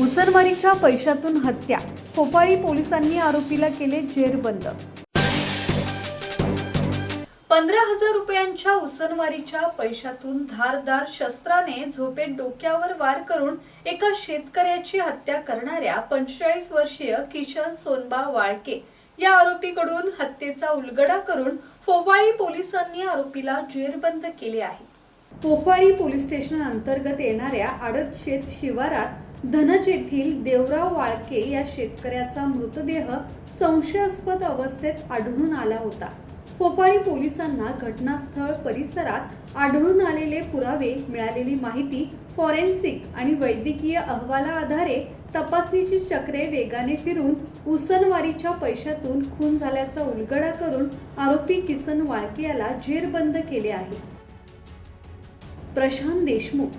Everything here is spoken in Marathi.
उसनवारीच्या पैशातून हत्या. फोपाळी पोलिसांनी आरोपीला केले जेरबंद. पंधरा हजार रुपयांच्या उसनवारीच्या पैशातून धारदार शस्त्राने झोपेत डोक्यावर वार करून एका शेतकऱ्याची हत्या करणाऱ्या पंचेचाळीस वर्षीय किशन सोनबा वाळके या आरोपीकडून हत्येचा उलगडा करून फोफाळी पोलिसांनी आरोपीला जेरबंद केले आहे. पोफाळी पोलीस स्टेशन अंतर्गत येणाऱ्या आडतशेत शिवारात धनज येथील देवराव वाळके या शेतकऱ्याचा मृतदेह संशयास्पद अवस्थेत आढळून आला होता. फोफाळी पोलिसांना घटनास्थळ परिसरात आढळून आलेले पुरावे मिळालेली माहिती फॉरेन्सिक आणि वैद्यकीय अहवाला आधारे तपासणीची चक्रे वेगाने फिरून उसनवारीच्या पैशातून खून झाल्याचा उलगडा करून आरोपी किसन वाळके याला जेरबंद केले आहे. प्रशांत देशमुख